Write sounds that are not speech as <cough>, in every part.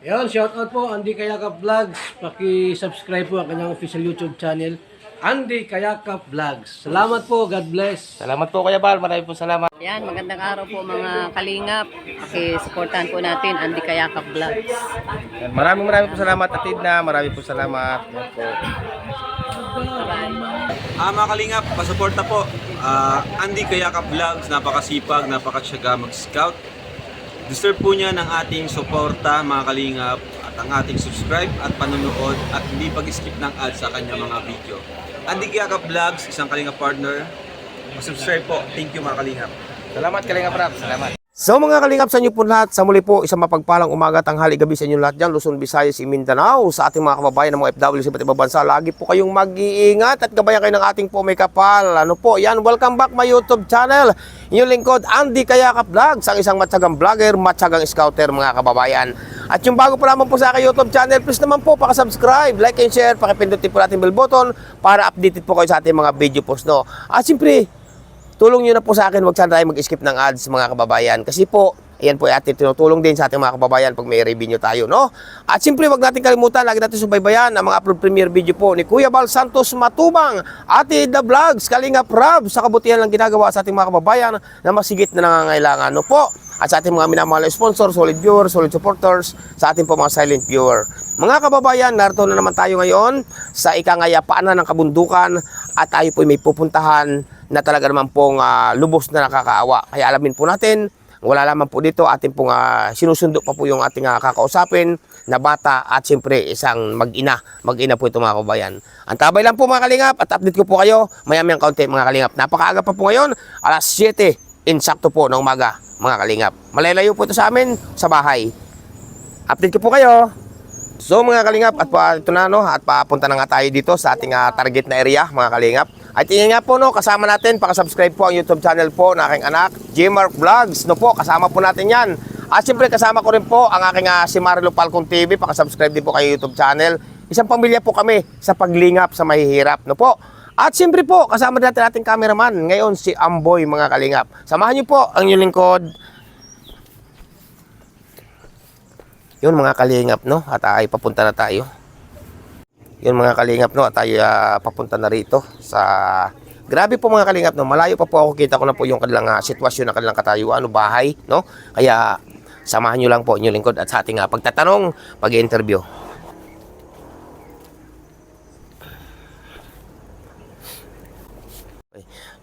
Yan, shout out po Andy Kayakap Vlogs. Paki-subscribe po ang kanyang official YouTube channel, Andy Kayakap Vlogs. Salamat po, God bless. Salamat po Kuya Bal, marami po salamat. Yan, magandang araw po mga kalingap. Pakisuportahan po natin Andy Kayakap Vlogs. Yan, Maraming maraming po salamat Atid na, maraming po salamat. Yan po. Ah, mga kalingap, pasuporta po. Ah, Andy Kayakap Vlogs, napakasipag, napakasyaga mag-scout. Deserve po niya ng ating suporta, mga kalingap, at ang ating subscribe at panonood at hindi pag-skip ng ads sa kanya mga video. Andy Kayakap Vlogs, isang kalingap partner. Subscribe po. Thank you mga kalingap. Salamat Kalinga Prab, salamat. So mga kalingap sa inyo po lahat, sa muli po isang mapagpalang umaga, tanghali, gabi sa inyo lahat dyan, Luzon, Visayas, Mindanao, sa ating mga kababayan ng mga FW sa iba't ibang bansa. Lagi po kayong mag-iingat at gabayan kayo ng ating po may kapal. Ano po, yan, welcome back my YouTube channel. Inyong lingkod, Andy Kayakap Vlogs, ang isang matyagang vlogger, matyagang scouter mga kababayan. At yung bago po lamang po sa aking YouTube channel, please naman po pakasubscribe, like and share, pakipindutin po natin bell button para updated po kayo sa ating mga video post. No? At siyempre, tulong nyo na po sa akin, wag sana tayo mag-skip ng ads mga kababayan. Kasi po, ayan po atin tinutulong din sa ating mga kababayan pag may revenue tayo, no? At siyempre, wag natin kalimutan, lagi natin subaybayan ang mga upload premiere video po ni Kuya Bal Santos Matubang, Ate The Vlogs, Kalinga Prab, sa kabutihan ng ginagawa sa ating mga kababayan na masigit na nangangailangan, no po? At sa ating mga minamahal na sponsor, solid viewers, solid supporters, sa ating po mga silent viewer. Mga kababayan, narito na naman tayo ngayon sa ikangayapaan ng kabundukan at tayo po may pupuntahan na talaga naman pong ah, lubos na nakakaawa. Kaya alamin po natin, wala lamang po dito, ating pong ah, sinusundo pa po yung ating ah, kakausapin na bata at siyempre isang mag-ina. Mag-ina po ito mga kababayan. Ang tabay lang po mga kalingap at update ko po kayo mayamang kaunti mga kalingap. Napakaaga pa po ngayon, alas 7 insakto po ng umaga mga kalingap. Malalayo po ito sa amin sa bahay. Update ko po kayo. So mga kalingap at pa, ito na no at papunta na nga tayo dito sa ating ah, target na area mga kalingap. At yun nga po no kasama natin paka-subscribe po ang YouTube channel po ng aking anak Jmark Vlogs no po kasama po natin yan. At siyempre kasama ko rin po ang aking ah, si Marilo Falcon TV paka-subscribe din po kay YouTube channel. Isang pamilya po kami sa paglingap sa mahihirap no po. At siyempre po kasama natin ating cameraman ngayon si Amboy mga kalingap. Samahan niyo po ang inyong lingkod Yun mga kalingap no at ay papunta na tayo. Yun mga kalingap no at tayo ah, papunta na rito sa Grabe po mga kalingap no, malayo pa po ako kita ko na po yung kanilang ah, sitwasyon ng kanilang katayuan o bahay no. Kaya samahan niyo lang po inyong lingkod at sa ating ah, pagtatanong, pag-interview.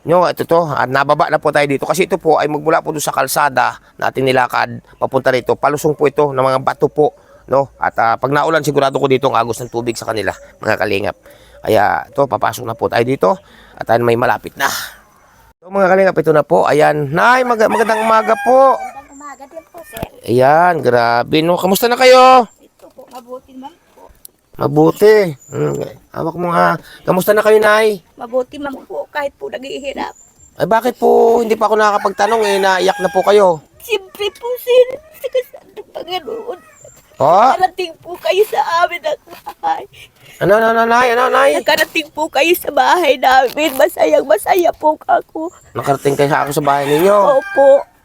Nyo, ito to, at nababa na po tayo dito kasi ito po ay magmula po sa kalsada natin nilakad papunta rito. Palusong po ito ng mga bato po, no? At ah, pag naulan sigurado ko dito ang agos ng tubig sa kanila, mga kalingap. Kaya ito, papasok na po tayo dito at ayan, may malapit na. So, mga kalingap, ito na po. Ayan, Nay, mag- magandang umaga po. Magandang umaga din po, sir. Ayan, grabe, no? Kamusta na kayo? Ito po, mabuti man po. Mabuti. Hmm, hawak mo nga. Kamusta na kayo, Nay? Mabuti man po, kahit po naghihirap. Ay, bakit po hindi pa ako nakakapagtanong eh, naiyak na po kayo? Siyempre po, sir, sa kasal ng Panginoon. Po? Nakarating po kayo sa amin ang bahay. Ano, ano, nanay, ano, nay? Nakarating po kayo sa bahay namin. Masayang masaya po ako. Nakarating kayo sa ako sa bahay ninyo. Opo.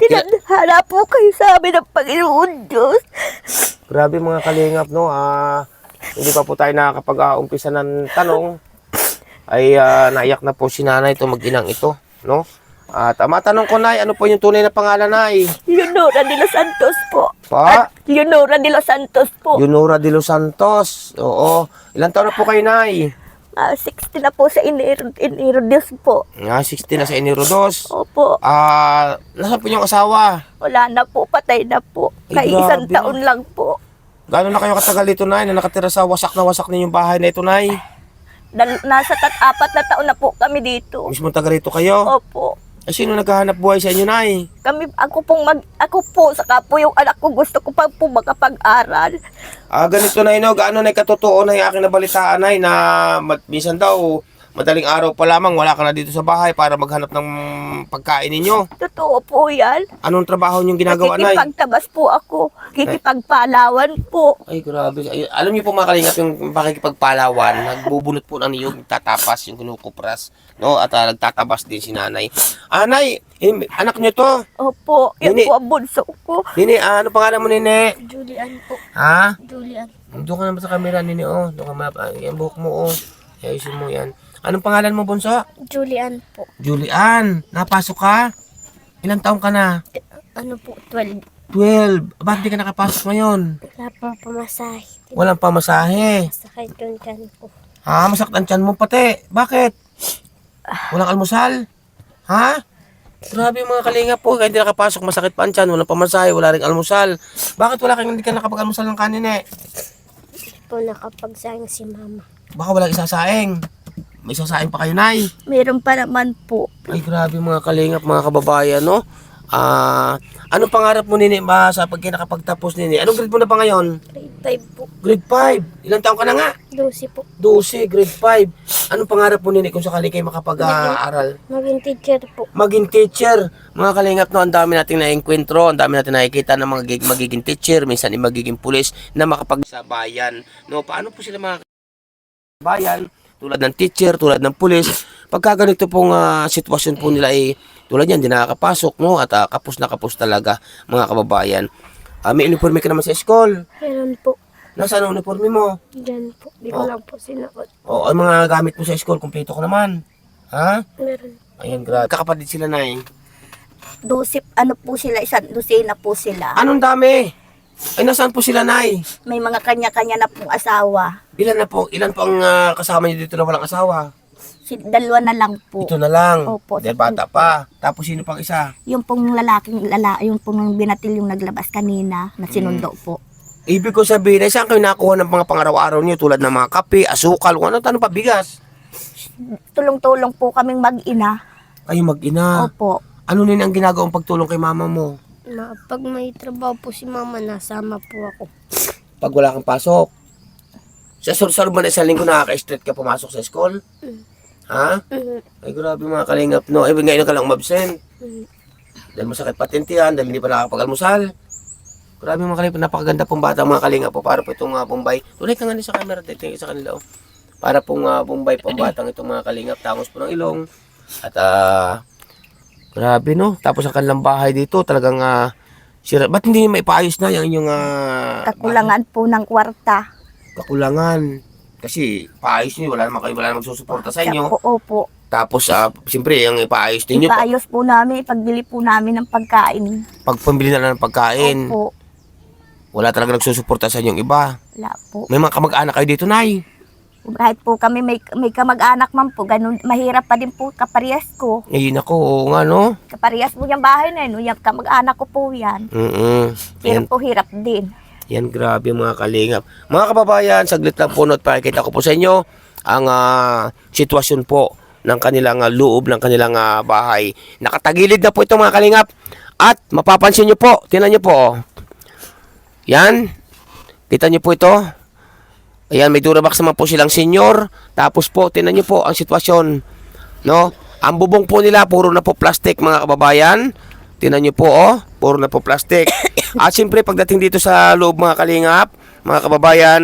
Tinadhana po kayo sa amin ng Panginoon Diyos. Grabe mga kalingap, no? Ah, hindi pa po tayo nakakapag-umpisa ng tanong. Ay, ah, naiyak na po si nanay ito, mag-inang ito, no? At uh, matanong ko, nay, ano po yung tunay na pangalan, nay? Leonora de los Santos po. Pa? Leonora de los Santos po. Yunora de los Santos. Oo. Ilan taon na po kayo, nay? Ah, 60 na po sa Enero, Enero po. Ah, 60 na sa Enero 2. Opo. Ah, nasaan po yung asawa? Wala na po, patay na po. Ay, Kay isang grabe. taon lang po. Gano'n na kayo katagal dito, nay, na nakatira sa wasak na wasak ninyong bahay na ito, nay? Dal- nasa tat apat na taon na po kami dito. Mismo taga rito kayo? Opo. Eh, sino naghahanap buhay sa inyo, nay? Kami, ako pong mag, ako po, saka po yung anak ko gusto ko pa po makapag-aral. Ah, ganito na ino, gaano na katotoo na yung aking nabalitaan ay na mat, minsan daw Madaling araw pa lamang, wala ka na dito sa bahay para maghanap ng pagkain ninyo. Totoo po yan. Anong trabaho niyong ginagawa, Nay? Nakikipagtabas po ako. Kikipagpalawan po. Ay, grabe. Ay, alam niyo po mga kalingap yung pakikipagpalawan, nagbubunot po ng niyog, tatapas yung kinukupras, no? At ah, nagtatabas din si nanay. Anay, anak niyo to. Opo, yan Nini. po ang bunso ko. Nini, ah, ano pangalan mo, Nini? Julian po. Ha? Julian. Doon ka naman sa camera, Nini, oh. Doon ka map. Ah, yung buhok mo, oh. Ayusin mo yan. Anong pangalan mo, Bunso? Julian po. Julian. Napasok ka? Ilang taong ka na? Ano po, 12. 12. Bakit di ka nakapasok ngayon? Wala pang pamasahe. Walang pamasahe. Sakit yung tiyan ko. Ha? Masaktan tiyan mo pati. Bakit? Walang almusal? Ha? Grabe yung mga kalinga po. Kaya hindi nakapasok, masakit pa ang tiyan. Walang pamasahe, wala rin almusal. Bakit wala kang hindi ka nakapag-almusal ng kanin eh? Po nakapagsayang si mama. Baka walang isasaing. May isasaing pa kayo, Nay. Meron pa naman po. Ay, grabe mga kalingap, mga kababayan, no? Ah, ano pangarap mo nini ba sa pag nakapagtapos nini? Anong grade mo na pa ngayon? Grade 5 po. Grade 5. Ilang taon ka na nga? 12 po. 12, grade 5. Anong pangarap mo nini kung sakali kayo makapag-aaral? Maging teacher po. Maging teacher. Mga kalingap, no, ang dami nating naengkwentro, ang dami natin nakikita ng mga gig- magiging teacher, minsan yung magiging pulis na makapag sa bayan. No, paano po sila mga bayan? Tulad ng teacher, tulad ng pulis. Pagka ganito pong ah, sitwasyon po nila ay tulad yan, di nakakapasok, no? At ah, kapos na kapos talaga, mga kababayan. Ah, may uniforme ka naman sa school. Meron po. Nasaan ang uniforme mo? Diyan po. Di ko lang po sinuot. O, ang mga gamit mo sa school, kumpleto ko naman. Ha? Meron. Ayun, grabe. Kakapatid sila na eh. Dosip, ano po sila, isang dosina po sila. Anong dami? Ay, nasaan po sila, Nay? May mga kanya-kanya na pong asawa. Ilan na po? Ilan po ang ah, kasama niyo dito na walang asawa? Si, dalawa na lang po. Ito na lang. Opo. Dahil bata pa. Tapos sino pang isa? Yung pong lalaking lala, yung pong binatil yung naglabas kanina na sinundo po. Ibig ko sabihin, ay saan kayo nakuha ng mga pangaraw-araw niyo tulad ng mga kape, asukal, kung ano, ano pa, bigas? Tulong-tulong po kaming mag-ina. Kayo mag-ina. Opo. Ano nini ang ginagawang pagtulong kay mama mo? Na, pag may trabaho po si mama, nasama po ako. Pag wala kang pasok? Sa sunod ba na isang linggo nakaka-straight ka pumasok sa school? Ha? Ay grabe mga kalingap no. Ay ngayon ka lang umabsent. Dahil masakit patintihan, dahil hindi pa nakakapag-almusal. Grabe mga kalingap, napakaganda pong bata mga kalingap po. Para po itong uh, Bombay. Tunay ka nga sa camera, titingin sa kanila. Oh. Para pong uh, Bombay pong batang itong mga kalingap. Tangos po ng ilong. At ah, grabe no. Tapos ang kanilang bahay dito talagang ah, sira. Ba't hindi maipaayos na yung inyong ah, Kakulangan po ng kwarta. kakulangan. Kasi paayos niyo, wala naman kayo, wala naman magsusuporta sa inyo. Opo, opo. Tapos, ah, siyempre, yung ipaayos ninyo, pa, Ipaayos po namin, ipagbili po namin ng pagkain. pag pambili na lang ng pagkain, Opo. wala talaga nagsusuporta sa inyong iba. Wala po. May mga kamag-anak kayo dito, Nay. Kahit po kami may, may kamag-anak man po, ganun, mahirap pa din po kaparehas ko. Ayun ako, oo nga, no? Kaparehas po yung bahay na yun, yung kamag-anak ko po yan. Mm Yan, Hirap po, hirap din. yan, grabe mga kalingap. Mga kababayan, saglit lang po, no, at pakikita ko po sa inyo ang ah, sitwasyon po ng kanilang ah, loob ng kanilang ah, bahay. Nakatagilid na po ito mga kalingap. At mapapansin nyo po, tinan nyo po, oh. Yan. Kita nyo po ito. Ayan, may Durabox naman po silang senior. Tapos po, tinan nyo po ang sitwasyon. No? Ang bubong po nila, puro na po plastic mga kababayan. Tinan nyo po, oh. Puro na po plastic. <coughs> At siyempre, pagdating dito sa loob mga kalingap, mga kababayan,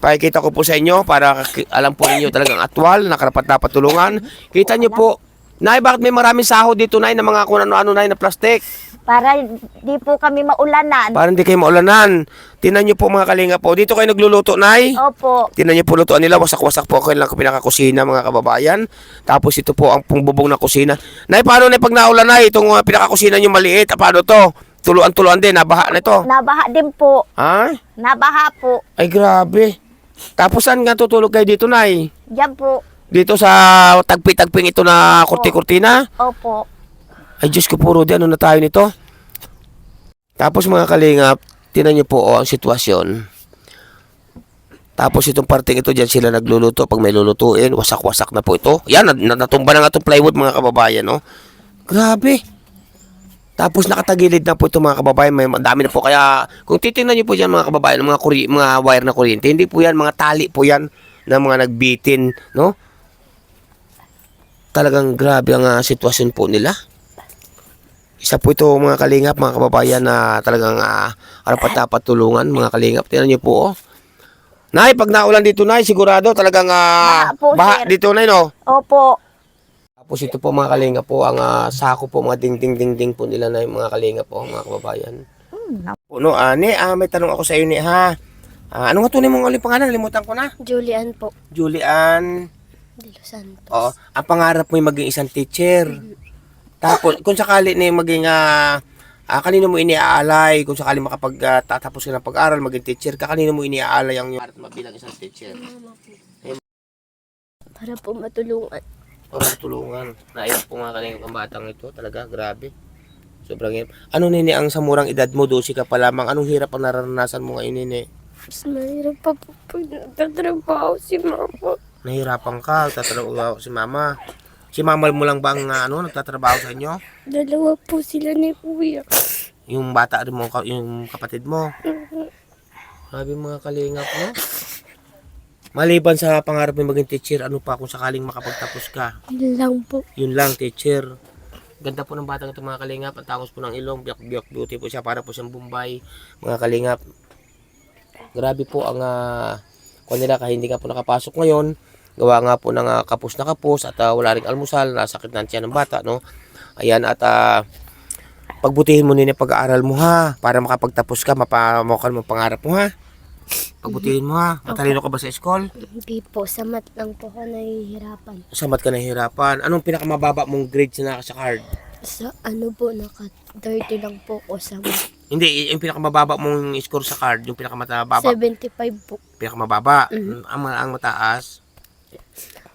pakikita ko po sa inyo para alam po ninyo talagang atwal na karapat dapat tulungan. Kita nyo po, Nay, bakit may maraming sahod dito, Nay, na mga kung ano-ano, Nay, na plastic? Para di po kami maulanan. Para hindi kayo maulanan. Tinan nyo po mga kalinga po. Dito kayo nagluluto, Nay. Opo. Tinan nyo po lutuan nila. Wasak-wasak po ako lang pinakakusina mga kababayan. Tapos ito po ang pungbubong na kusina. Nay, paano na pag naulan na itong uh, pinakakusina nyo maliit? Ah, Paano to? Tuluan-tuluan din. Nabaha na ito. Nabaha din po. Ha? Nabaha po. Ay, grabe. Tapos saan nga tutulog kayo dito, Nay? Diyan po. Dito sa tagpi-tagping ito na kurti-kurtina? Opo. Ay, Diyos ko puro di. Ano na tayo nito? Tapos mga kalingap, tinan niyo po oh, ang sitwasyon. Tapos itong parting ito, dyan sila nagluluto. Pag may lulutuin, wasak-wasak na po ito. Yan, nat- nat- natumba na nga itong plywood mga kababayan, no? Grabe. Tapos nakatagilid na po ito mga kababayan. May dami na po. Kaya kung titingnan niyo po dyan mga kababayan, mga, kuri, mga wire na kuryente, hindi po yan, mga tali po yan na mga nagbitin, no? Talagang grabe ang ah, sitwasyon po nila. Isa po ito mga kalingap, mga kababayan na talagang uh, arapat dapat tulungan mga kalingap. Tingnan niyo po oh. Nay, pag naulan dito nay, sigurado talagang ah, Baha po, baha sir. dito nay no. Opo. Tapos ito po mga kalingap po, ang ah, sako po, mga ding-ding-ding-ding po nila na yung mga kalingap po, mga kababayan. Puno, ah, ne, ah, may tanong ako sa iyo, ne, ha? Ah, ano nga tunay mong ulit pangalan? Limutan ko na. Julian po. Julian. De Los Santos. Oo, ang pangarap mo ay maging isang teacher. Tapos, kung sakali na maging, ah, ah, kanino mo iniaalay, kung sakali makapag-tatapos ka ng pag-aral, maging teacher ka, kanino mo iniaalay ang yung mabilang isang teacher? Para po matulungan. Para tulungan. Naiyak po mga kanina ang batang ito. Talaga, grabe. Sobrang hirap. Ano nini ang sa murang edad mo, 12 ka pa lamang, anong hirap ang nararanasan mo ngayon nini? Mas mahirap pa po pag nagtatrabaho si mama. Nahirapan ka, tatrabaho si mama. Si mama mo lang ba ang ah, ano, nagtatrabaho sa inyo? Dalawa po sila ni kuya. Yung bata rin mo, ka- yung kapatid mo. Sabi mga kalingap mo. Maliban sa pangarap mo maging teacher, ano pa kung sakaling makapagtapos ka? Yun lang po. Yun lang, teacher. Ganda po ng batang ito mga kalingap. Ang tangos po ng ilong, biyak biyak beauty po siya para po siyang Bombay. Mga kalingap. Grabe po ang uh, kung nila kahit hindi nga po nakapasok ngayon. Gawa nga po ng ah, kapos na kapos at ah, wala ring almusal. Nasakit na siya ng bata, no? Ayan, at ah, pagbutihin mo nila pag-aaral mo ha. Para makapagtapos ka, mapamukal mo ang pangarap mo ha. Pagbutihin mo ha. Matalino ka ba sa school? Hindi po. Sa mat lang po ako nahihirapan. Samat ka nahihirapan. Anong pinakamababa mong grade na sa card? Sa ano po, naka 30 lang po ako sa. Hindi, yung pinakamababa mong score sa card, yung pinakamataba, 75 po. pinakamababa. Ang, ang mataas,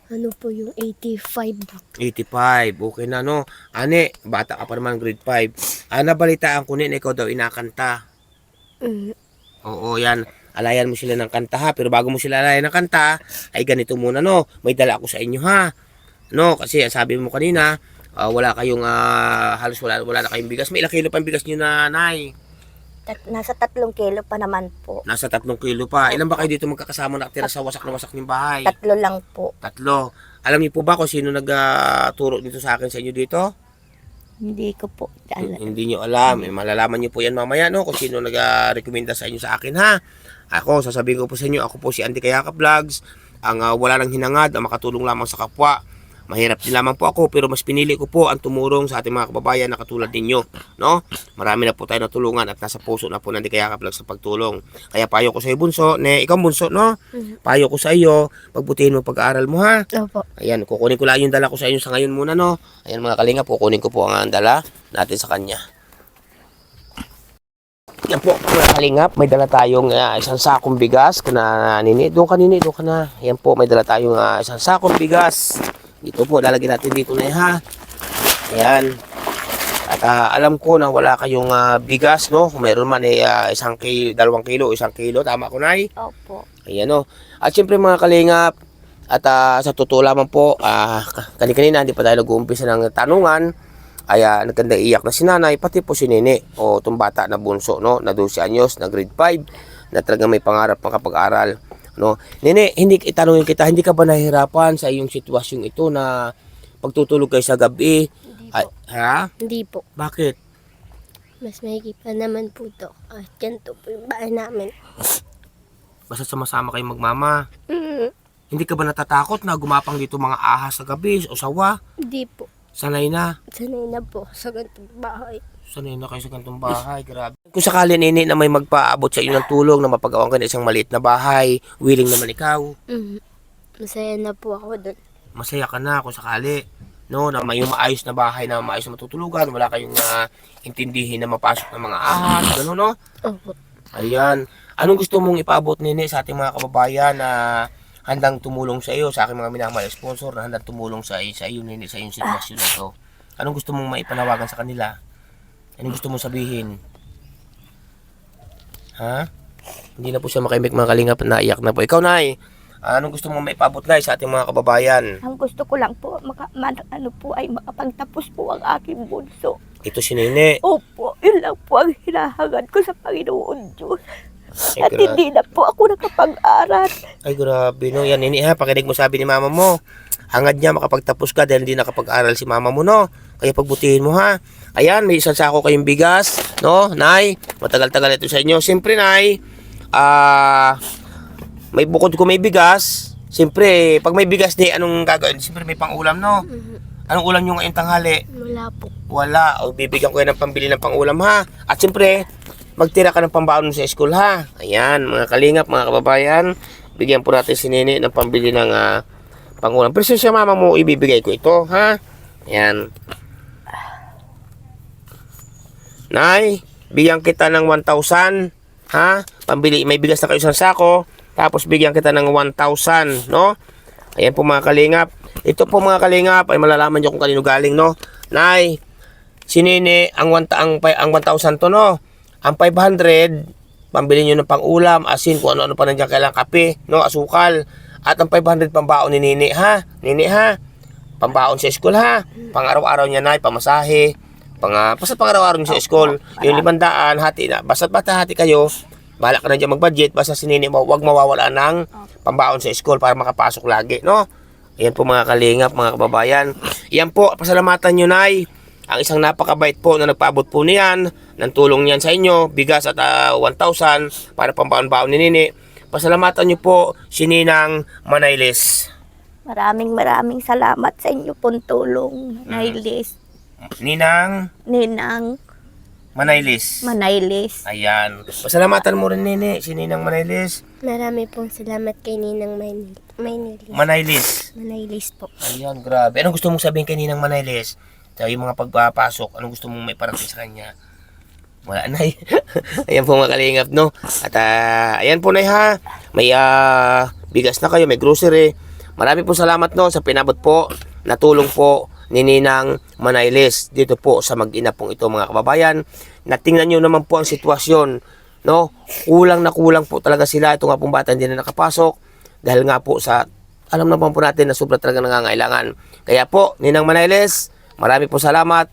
Ano po yung 85 po. 85. Okay na, no? Ane, bata ka pa naman, grade 5. Ah, nabalitaan ko na ikaw daw inakanta. Mm. Oo, yan. Alayan mo sila ng kanta ha. Pero bago mo sila alayan ng kanta, ay ganito muna, no? May dala ako sa inyo, ha? No, kasi sabi mo kanina, ah, wala kayong, ah, halos wala, wala na kayong bigas. May ilang kilo pa ang bigas nyo na, nay. Tat- nasa tatlong kilo pa naman po. Nasa tatlong kilo pa. Ilan ba kayo dito magkakasama nakatira sa wasak na wasak ng bahay? Tatlo lang po. Tatlo. Alam niyo po ba kung sino nagturo dito sa akin sa inyo dito? Hindi ko po. alam. Hindi niyo alam. Eh, malalaman niyo po yan mamaya no kung sino nag-recommenda sa inyo sa akin ha. Ako, sasabihin ko po sa inyo, ako po si Andy Kayaka Vlogs. Ang ah, wala nang hinangad, ang makatulong lamang sa kapwa. Mahirap din lamang po ako pero mas pinili ko po ang tumurong sa ating mga kababayan na katulad ninyo. No? Marami na po tayo natulungan at nasa puso na po ng Andy Kayaka Vlogs sa pagtulong. Kaya payo ko sa iyo bunso, ne, ikaw bunso no? Payo ko sa iyo, pagbutihin mo pag-aaral mo ha. Opo. Ayan, kukunin ko lang yung dala ko sa inyo sa ngayon muna, no? Ayan mga kalinga, kukunin ko po ang dala natin sa kanya. Yan po, mga kalingap, may dala tayong ah, isang sakong bigas. Kana nini, doon ka nini, doon ka na. Yan po, may dala tayong ah, isang sakong bigas. Dito po, lalagyan natin dito na ha. Ayan. At ah, alam ko na wala kayong ah, bigas, no? Kung mayroon man eh, ah, isang kilo, dalawang kilo, isang kilo, tama ko na Opo. Ayan o. At syempre mga kalingap, at ah, sa totoo lamang po, ah, kani-kanina hindi pa tayo nag-uumpisa ng tanungan, ay uh, nagkanda iyak na si nanay, pati po si nene, o itong bata na bunso, no, na 12 anyos, na grade 5, na talagang may pangarap pang kapag-aral. No? Nene, hindi itanongin kita, hindi ka ba nahihirapan sa iyong sitwasyon ito na pagtutulog kayo sa gabi? Hindi Ay, po. ha? Hindi po. Bakit? Mas mahigit naman po to. At ganito po yung bahay namin. Basta sama-sama kayo magmama. Mm. Hindi ka ba natatakot na gumapang dito mga ahas sa gabi o sawa? Hindi po. Sanay na. Sanay na po sa ganitong bahay. Sanay na kayo sa ganitong bahay, grabe. Kung sakali nini na may magpaabot sa inyo ng tulong na mapagawa ka ng isang maliit na bahay, willing naman ikaw, Mm. Masaya na po ako doon. masaya ka na kung sakali. No, na may maayos na bahay na maayos na matutulugan, wala kayong na intindihin na mapasok ng mga ahas, gano'n no? Opo. Ayan. Anong gusto mong ipaabot nini sa ating mga kababayan na handang tumulong sa iyo, sa aking mga minamahal sponsor na handang tumulong sa iyo, sa iyo nini, sa iyong sitwasyon na ito? Anong gusto mong maipanawagan sa kanila? Anong gusto mong sabihin? Ha? Hindi na po siya makimik mga kalingap, naiyak na po. Ikaw, Nay, anong gusto mong maipabot, Nay, sa ating mga kababayan? Ang gusto ko lang po, maka, man- ano po ay makapagtapos po ang aking bunso. Ito si Nene. Opo, yun lang po ang hinahangad ko sa Panginoon Diyos. Ay, At hindi na po ako nakapag-aral. Ay, grabe, no? Yan, Nene, ha? Pakinig mo sabi ni mama mo. hangad niya makapagtapos ka dahil hindi nakapag-aral si mama mo, no? Kaya pagbutihin mo, ha? Ayan, may isang sako kayong bigas, no? Nay, matagal-tagal ito sa inyo. Siyempre, Nay, ah, may bukod ko may bigas. Siyempre, pag may bigas di, anong gagawin? Siyempre, may pang-ulam, no? Anong ulam nyo ngayong tanghali? Wala po. Wala. O bibigyan ko yan ng pambili ng pangulam ha. At siyempre, magtira ka ng pambaon sa school ha. Ayan, mga kalingap, mga kababayan. Bigyan po natin si Nene ng pambili ng ah, pangulam. Pero siya mama mo, ibibigay ko ito ha. Ayan. Nay, bigyan kita ng 1,000 ha. Pambili, may bigas na kayo sa sako. Tapos bigyan kita ng 1,000, no? Ayan po mga kalingap. Ito po mga kalingap ay malalaman nyo kung kanino galing, no? Nay, si Nene, ang, one, ang, pi- ang 1,000 to, no? Ang 500, pambili nyo ng pang-ulam, asin, kung ano-ano pa nandiyan kailangan kape, no? Asukal. At ang 500 pambaon ni Nene, ha? Nene, ha? Pambaon sa school, ha? Pang araw-araw niya, Nay, pamasahe. Pang, uh, basta pang araw-araw niya sa school. Yung limandaan, hati na. Basta basta hati kayo, Bahala ka na dyan mag-budget. Basta si Nene mo, huwag mawawala ng pambaon sa school para makapasok lagi, no? Ayan po mga kalingap, mga kababayan. Yan po, pasalamatan nyo, Nay. Ang isang napakabait po na nagpaabot po niyan, ng tulong niyan sa inyo, bigas at ah, 1,000 para pambaon-baon ni Nene. Pasalamatan nyo po si Ninang Manayles. Maraming maraming salamat sa inyo pong tulong, Manaylis. Ninang Ninang Manayles. Manaylis. Ayan. Pasalamatan mo rin, Nene, si Ninang Manayles. Marami pong salamat kay Ninang Maynil. Maynilis. Manayles. Manaylis po. Ayan, grabe. Anong gusto mong sabihin kay Ninang Manayles? Sa yung mga pagpapasok, anong gusto mong may parating sa kanya? Wala na eh. <laughs> ayan po mga kalingap, no? At ah, ayan po na ha. May ah, bigas na kayo, may grocery. Marami po salamat no sa pinabot po, natulong po ni Ninang Manayles dito po sa mag-ina pong ito mga kababayan. Natingnan nyo naman po ang sitwasyon, no? Kulang na kulang po talaga sila. Ito nga pong bata hindi na nakapasok dahil nga po sa alam naman po natin na sobra talaga nangangailangan. Kaya po, Ninang Manayles, marami po salamat.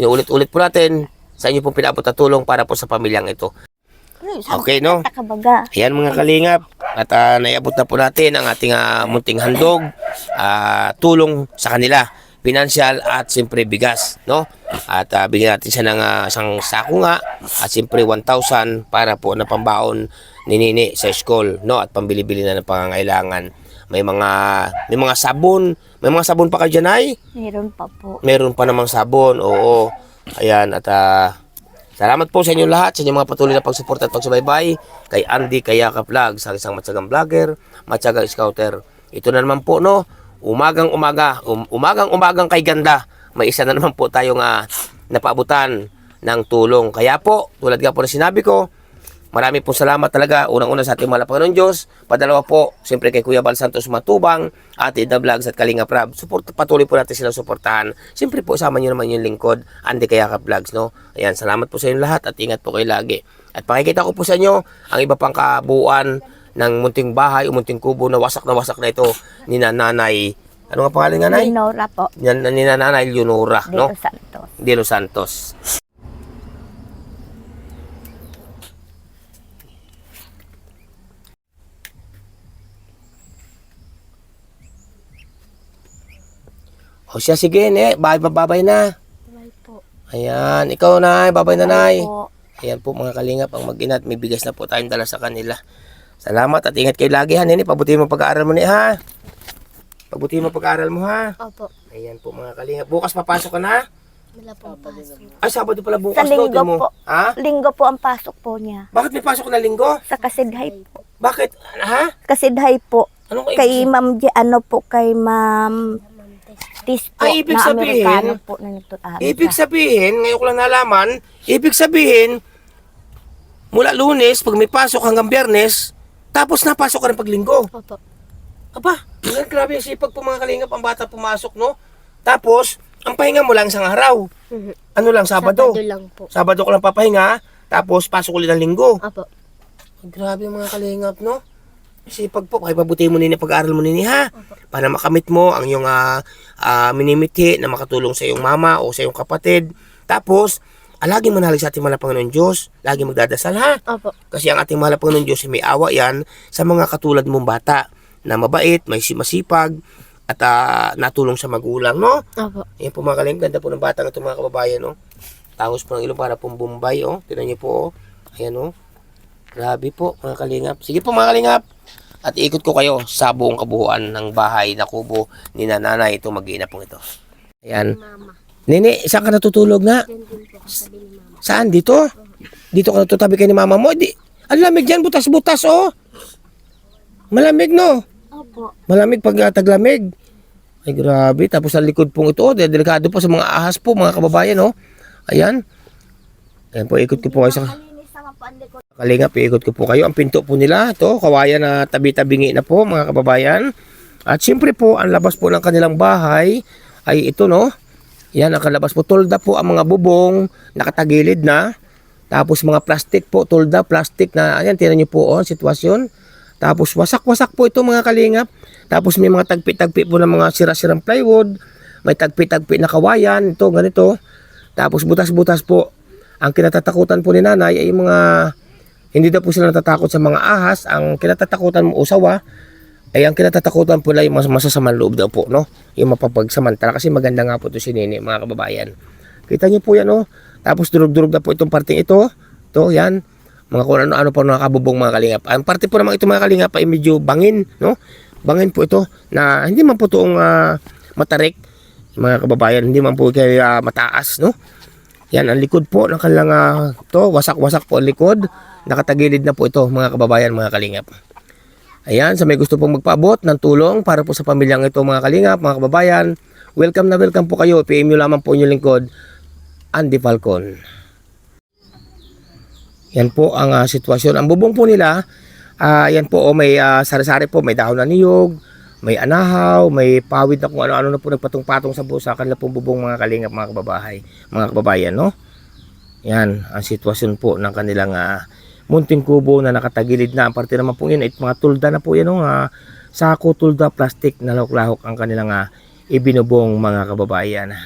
Inuulit-ulit po natin sa inyo pong pinabot na tulong para po sa pamilyang ito. Okay, no? Ayan mga kalingap. At ah, naiabot na po natin ang ating ah, munting handog. ah, tulong sa kanila. Financial at siyempre bigas. No? At ah, bigyan natin siya ng ah, isang sako nga. At siyempre 1,000 para po na pambaon ni Nini sa school. No? At pambili-bili na ng pangangailangan. May mga may mga sabon. May mga sabon pa kayo dyan ay? Meron pa po. meron pa namang sabon. Oo. Ayan, at ah, salamat po sa inyo lahat, sa inyong mga patuloy na pagsuporta at pagsubaybay kay Andy Kayaka Vlog, sa isang matyagang vlogger, matyagang scouter. Ito na naman po, no? Umagang umaga, um, umagang umagang kay ganda. May isa na naman po tayong ah, napaabutan ng tulong. Kaya po, tulad nga po na sinabi ko, Marami po salamat talaga. Unang-una sa ating Panginoon Diyos. Padalawa po, siyempre kay Kuya Bal Santos Matubang, Ate Ida Vlogs at Kalinga Prab. Support, patuloy po natin silang suportahan. Siyempre po, sama nyo naman yung lingkod, Andy Kayaka Vlogs, no? Ayan, salamat po sa inyo lahat at ingat po kayo lagi. At pakikita ko po sa inyo ang iba pang kabuuan ng munting bahay o munting kubo na wasak na wasak na ito ni Nanay. Ano nga pangalan nga, Nay? Leonora po. Yan, ni Nanay Leonora, De no? Los Santos. De Los Santos. O siya, sige, ne. Bye, babay na. Bye po. Ayan, ikaw na, babay na, nay. Po. Ayan po mga kalingap, ang mag-inat, may bigas na po tayong dala sa kanila. Salamat at ingat kayo lagi ha, nene. Pabutihin mo pag-aaral mo ni ha. Pabutihin mo pag-aaral mo ha. Opo. Ayan po mga kalingap. Bukas papasok ka na. Wala pong pasok. Ay, Sabado pala bukas. Sa no? linggo Di mo- po. Ha? Linggo po ang pasok po niya. Bakit may pasok na linggo? Sa Kasidhay po. Bakit? Ha? Kasidhay po. Anong Kay Ma'am, J- ano po, kay Ma'am Tis po, Ay, ibig na sabihin- Amerikano po na nagtutari Ibig sa. sabihin, ngayon ko lang nalaman, ibig sabihin, mula lunes, pag may pasok hanggang biyernes, tapos napasok ka rin pag linggo. Opo. Aba, grabe yung sipag po mga kalingap, ang bata pumasok, no? Tapos, ang pahinga mo lang isang araw. Mhm. Ano lang, Sabado. Sabado lang po. Sabado ko lang papahinga, tapos pasok ulit ng linggo. Opo. Grabe mga kalingap, no? Sipag po, kaya pabuti mo nini pag-aaral mo nini ha. Para makamit mo ang iyong ah, ah, minimiti na makatulong sa iyong mama o sa iyong kapatid. Tapos, ah, lagi manalig sa ating mahal na Panginoon Diyos. Lagi magdadasal ha. Opo. Kasi ang ating mahal na Panginoon Diyos ay may awa yan sa mga katulad mong bata na mabait, may si- masipag, at ah, natulong sa magulang, no? Opo. Ayan po mga kalingap, ganda po ng batang ito mga kababayan, no? Tangos po ng ilong para pong Bombay, oh. Tignan niyo po, oh. Ayan, oh. Grabe po, mga kalingap. Sige po, mga kalingap. At iikot ko kayo sa buong kabuuan ng bahay na kubo ni nanay ito mag-iina po ito. Ayan. Mama. Nini, saan ka natutulog na? Saan? Dito? Dito ka natutabi kay ni mama mo? Di, ang lamig dyan, butas-butas, oh. Malamig, no? Opo. Malamig pag uh, taglamig. Ay grabe. Tapos sa likod pong ito, oh, delikado po sa mga ahas po, mga kababayan, oh. Ayan. Ayan po, ikot ko po kayo sa kalingap. Ikot ko po kayo. Ang pinto po nila, ito, kawayan na tabi-tabingi na po, mga kababayan. At siyempre po, ang labas po ng kanilang bahay ay ito, no? Yan, nakalabas po. Tolda po ang mga bubong, nakatagilid na. Tapos mga plastic po, tolda, plastic na, ayan, tinan niyo po, oh, sitwasyon. Tapos wasak-wasak po ito mga kalingap. Tapos may mga tagpi-tagpi po ng mga sira-sirang plywood. May tagpi-tagpi na kawayan. Ito, ganito. Tapos butas-butas po. Ang kinatatakutan po ni nanay ay mga... Hindi daw po sila natatakot sa mga ahas. Ang kinatatakutan mo usawa ay ang kinatatakutan po na yung mas masasamang loob daw po, no? Yung mapapagsamantala. Kasi maganda nga po ito si Nene, mga kababayan. Kita niyo po yan, no? Tapos durug-durug na po itong parting ito. Ito, yan mga kung ano-ano po nakabubong mga kalingap. Ang parte po naman ito mga kalingap ay medyo bangin, no? Bangin po ito na hindi man po itong ah, matarik, mga kababayan, hindi man po kaya mataas, no? Yan, ang likod po ng kanilang ah, to, wasak-wasak po ang likod. Nakatagilid na po ito mga kababayan, mga kalingap. Ayan, sa may gusto pong magpaabot ng tulong para po sa pamilyang ito mga kalingap, mga kababayan, welcome na welcome po kayo. PM nyo lamang po inyong lingkod, Andy Falcon. Yan po ang ah, sitwasyon. Ang bubong po nila, ah, yan po, oh, may ah, sari-sari po, may dahon na niyog, may anahaw, may pawid na kung ano-ano na po nagpatong-patong sa busa kanila pong bubong mga kalingap, mga kababahay, mga kababayan, no? Yan, ang sitwasyon po ng kanilang ah, munting kubo na nakatagilid na. Ang parte naman po yun, mga tulda na po yan, no? ah, sako, tulda, plastic na lahok-lahok ang kanilang ah, ibinubong mga kababayan.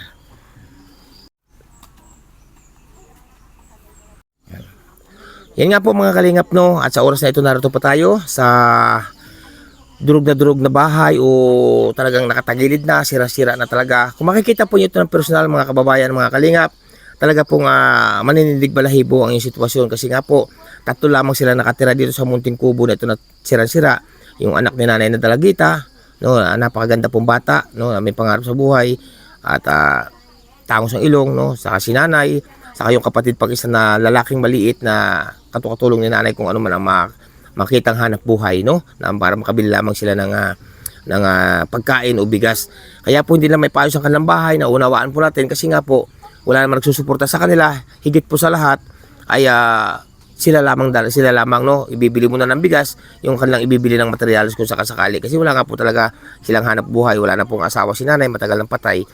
Yan nga po mga kalingap no at sa oras na ito narito pa tayo sa durug na durug na bahay o talagang nakatagilid na, sira-sira na talaga. Kung makikita po nyo ito ng personal mga kababayan, mga kalingap, talaga pong uh, maninindig balahibo ang yung sitwasyon. Kasi nga po tatlo lamang sila nakatira dito sa munting kubo na ito na sira-sira. Yung anak ni nanay na dalagita, no, napakaganda pong bata, no, may pangarap sa buhay. At uh, tangos ang ilong, no, saka si nanay, saka yung kapatid pag isa na lalaking maliit na katukatulong ni nanay kung ano man ang ma- makitang hanap buhay no na para makabili lamang sila ng ah, ng ah, pagkain o bigas. Kaya po hindi lang may payo sa kanilang bahay na unawaan po natin. Kasi nga po wala namang nagsusuporta sa kanila higit po sa lahat ay ah, sila lamang sila lamang no ibibili muna ng bigas yung kanilang ibibili ng materyales kung sakasakali kasi wala nga po talaga silang hanap buhay wala na pong asawa si nanay matagal ng patay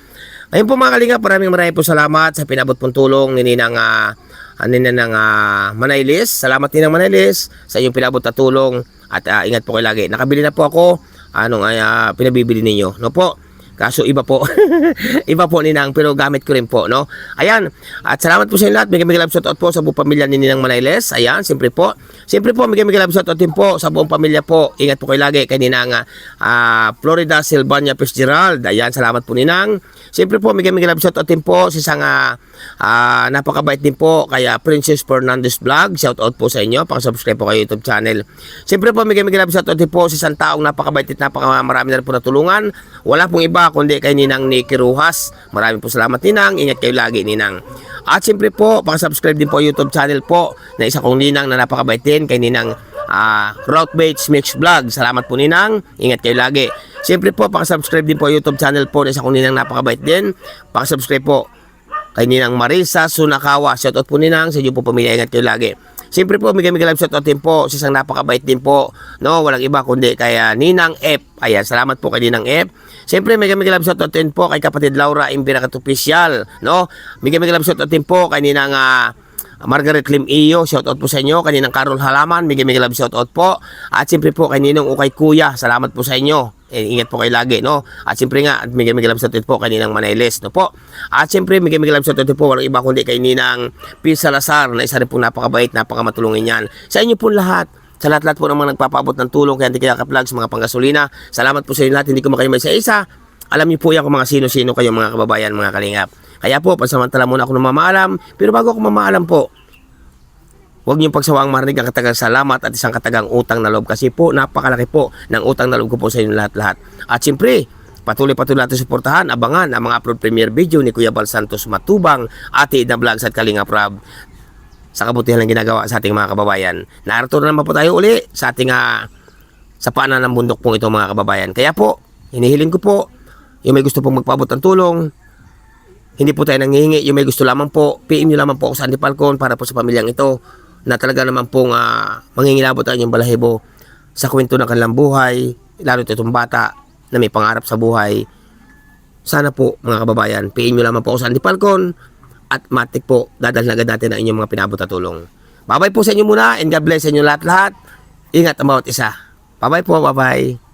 Ayun po mga kalinga, maraming maraming po salamat sa pinabot pong tulong ni Ninang uh, Ninang uh, Manaylis. Salamat Ninang Manaylis sa iyong pinabot na tulong at ah, ingat po kayo lagi. Nakabili na po ako anong uh, pinabibili ninyo. No po? Kaso iba po. <laughs> iba po ninang pero gamit ko rin po, no? Ayan. At salamat po sa inyo lahat. Bigyan bigyan shout out po sa buong pamilya ni Ninang Manayles. Ayan, siyempre po. Siyempre po, bigyan bigyan shout out din po sa buong pamilya po. Ingat po kayo lagi kay Ninang ah, Florida Silvania Fitzgerald. Ayan, salamat po Ninang. Siyempre po, bigyan bigyan shout out din po sa isang ah, napakabait din po kaya Princess Fernandez Vlog. Shout out po sa inyo. Paka-subscribe po kayo YouTube channel. Siyempre po, bigyan bigyan shout out din po sa isang taong napakabait at napakamarami na po natulungan. Wala pong iba kundi kay Ninang Nikki Ruhas. Maraming po salamat Ninang. Ingat kayo lagi Ninang. At siyempre po, paka-subscribe din po YouTube channel po na isa kong Ninang na napakabait din kay Ninang uh, Routbaits Mix Vlog. Salamat po Ninang. Ingat kayo lagi. Siyempre po, paka-subscribe din po YouTube channel po na isa kong Ninang napakabait din. Paka-subscribe po kay Ninang Marisa Sunakawa. Shoutout po Ninang sa inyo po pamilya. Ingat kayo lagi. Siyempre po, mega love shoutout din po sa isang napakabait din po. No, walang iba kundi kay ah, Ninang F. Ayan, salamat po kay Ninang F. Siyempre, mega love shoutout din po kay kapatid Laura Imbirakat Official. No, mega love shoutout din po kay Ninang ah, Margaret Lim Iyo, shoutout po sa inyo. Kaninang Carol Halaman, mega mega love shoutout po. At siyempre po kay Ninong Ukay Kuya, salamat po sa inyo. Eh, ingat po kayo lagi, no? At siyempre nga, mega mega love shoutout po kay Ninang Manailes, no po? At siyempre, mega mega love shoutout po, walang iba kundi kay Ninang P. Salazar, na isa rin po napakabait, napakamatulungin yan. Sa inyo po lahat, sa lahat-lahat po ng mga nagpapaabot ng tulong kay Andy Kayaka Vlogs, mga panggasolina. Salamat po sa inyo lahat, hindi ko makayo may isa-isa. Alam niyo po yan kung mga sino-sino kayo mga kababayan, mga kalingap. Kaya po, pansamantala muna ako ng mamaalam. Pero bago ako mamaalam po, Huwag niyong pagsawaang marinig ang katagang salamat at isang katagang utang na loob kasi po napakalaki po ng utang na loob ko po sa inyo lahat-lahat. At siyempre, patuloy-patuloy natin suportahan, abangan ang mga upload premiere video ni Kuya Bal Santos Matubang, Ate Ida Vlogs at Kalinga Prab sa kabutihan ng ginagawa sa ating mga kababayan. Narito na naman po tayo uli sa ating ah, sa paanan ng bundok pong ito mga kababayan. Kaya po, hinihiling ko po, yung may gusto pong magpaabot ng tulong, hindi po tayo nanghihingi. Yung may gusto lamang po, PM nyo lamang po ako sa Andy Falcon para po sa pamilyang ito na talaga naman pong uh, mangingilabot ang inyong balahibo sa kwento ng kanilang buhay, lalo ito itong bata na may pangarap sa buhay. Sana po mga kababayan, PM nyo lamang po ako sa Andy Falcon at matik po, dadalhin agad natin ang inyong mga pinabot na tulong. Bye-bye po sa inyo muna and God bless sa inyo lahat-lahat. Ingat ang bawat isa. Bye-bye po, bye-bye.